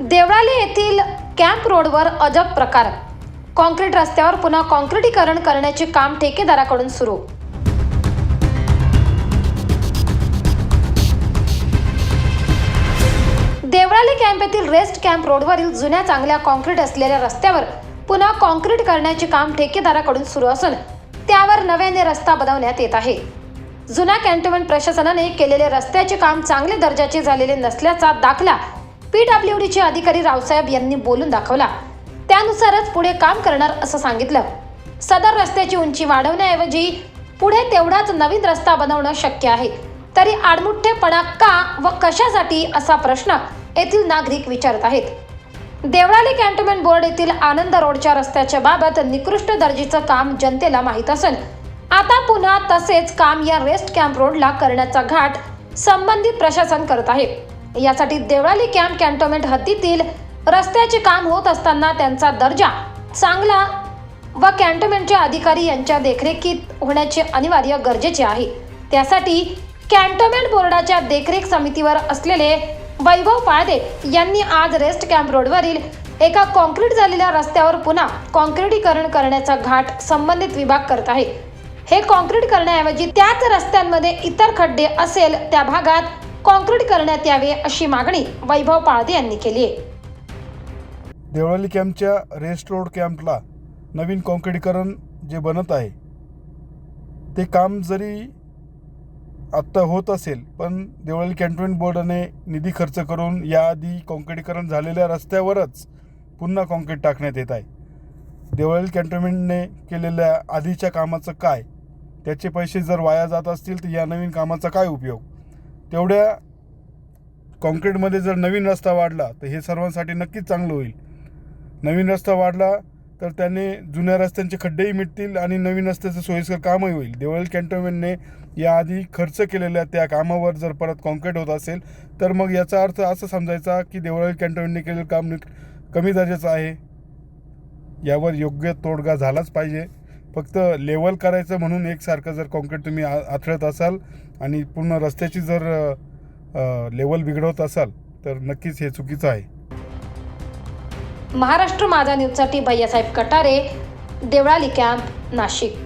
देवळाली येथील कॅम्प रोडवर अजब प्रकार. कॉन्क्रीट रस्त्यावर पुन्हा कॉन्क्रिटीकरण करण्याचे काम ठेकेदाराकडून सुरू. देवळाली कॅम्प येथील रेस्ट कॅम्प रोडवरील जुन्या चांगल्या कॉन्क्रीट असलेल्या रस्त्यावर पुन्हा कॉन्क्रीट करण्याचे काम ठेकेदाराकडून सुरू असून त्यावर नव्याने रस्ता बनवण्यात येत आहे. जुन्या कॅन्टोन्मेंट प्रशासनाने केलेले रस्त्याचे काम चांगले दर्जाचे झालेले नसल्याचा दाखला पीडब्ल्यूडीचे अधिकारी रावसाहेब यांनी बोलून दाखवला. त्यानुसारच पुढे काम करणार असं सांगितलं. सदर रस्त्याची उंची वाढवण्याऐवजी पुढे तेवढाच नवीन रस्ता बनवणं शक्य आहे. तरी आडमुठ्ठेपणा का व कशासाठी असा प्रश्न येथील नागरिक विचारत आहेत. देवळाली कॅन्टोन्मेंट बोर्ड येथील आनंद रोडच्या रस्त्याच्या बाबत निकृष्ट दर्जेचं काम जनतेला माहीत असेल. आता पुन्हा तसेच काम या रेस्ट कॅम्प रोडला करण्याचा घाट संबंधित प्रशासन करत आहे. यासाठी देवळाली कॅम्प कॅन्टोन्मेंट हद्दीतील रस्त्याचे काम होत असताना त्यांचा दर्जा चांगला व कॅन्टोन्मेंटचे अधिकारी यांच्या देखरेखीत होण्याचे अनिवार्य गरजेचे आहे. त्यासाठी कॅन्टोन्मेंट बोर्डाच्या देखरेख समितीवर असलेले वैभव पाळदे यांनी आज रेस्ट कॅम्प रोडवरील एका कॉन्क्रीट झालेल्या रस्त्यावर पुन्हा कॉन्क्रिटीकरण करण्याचा घाट संबंधित विभाग करत आहे. हे कॉन्क्रीट करण्याऐवजी त्याच रस्त्यांमध्ये इतर खड्डे असेल त्या भागात कॉन्क्रीट करण्यात यावे अशी मागणी वैभव पाळदे यांनी केली आहे. देवळाली कॅम्पच्या रेस्ट रोड कॅम्पला नवीन कॉन्क्रीटीकरण जे बनत आहे ते काम जरी आत्ता होत असेल पण देवळाली कॅन्टोन्मेंट बोर्डाने निधी खर्च करून याआधी कॉन्क्रिटीकरण झालेल्या रस्त्यावरच पुन्हा काँक्रीट टाकण्यात येत आहे. देवळाली कॅन्टोन्मेंटने केलेल्या आधीच्या कामाचं काय त्याचे पैसे जर वाया जात असतील तर या नवीन कामाचा काय उपयोग? तेवढ्या काँक्रीटमध्ये जर नवीन रस्ता वाढला तर हे सर्वांसाठी नक्कीच चांगलं होईल. नवीन रस्ता वाढला तर त्याने जुन्या रस्त्यांचे खड्डेही मिटतील आणि नवीन रस्त्याचं सोयीस्कर कामही होईल. देवळी कॅन्टोन्मेंटने याआधी खर्च केलेल्या त्या कामावर जर परत कॉन्क्रीट होत असेल तर मग याचा अर्थ असं समजायचा की देवळी कॅन्टोन्मेंटने केलेलं काम कमी दर्जाचं आहे. यावर योग्य तोडगा झालाच पाहिजे. फक्त लेवल करायचं म्हणून एकसारखं जर कॉन्क्रीट तुम्ही आ आथळत असाल आणि पूर्ण रस्त्याची जर लेवल बिघडवत असाल तर नक्कीच हे चुकीचं आहे. महाराष्ट्र माझा न्यूजसाठी भैयासाहेब कटारे देवळाली कॅम्प नाशिक.